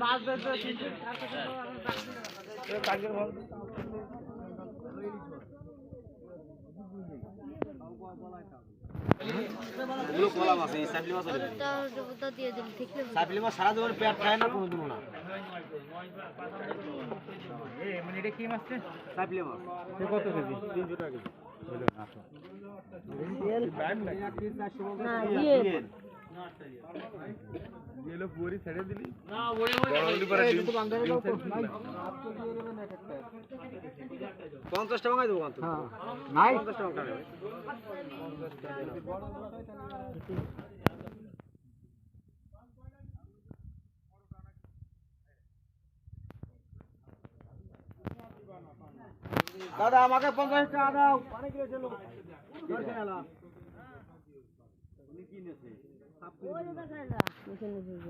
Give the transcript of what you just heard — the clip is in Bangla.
মাছ ধরতে এগুলো কলা মাছ এই সাইফলি মাছ সারা জীবন পেট খায় না কোনো দিনও না। মানে এটা কি মাছ সাইফলি মাছ। কত কেজি? তিনশো টাকা কেজি। না দিয়ে গেলো পুরি ছেড়ে দিলি। পঞ্চাশ টাকা দেবো কত নাই? পঞ্চাশ টাকা নেবে দাদা আমাকে পঞ্চাশ টাকা দাও। পানি কিলো চলো কি নেছে ওই যে দেখা না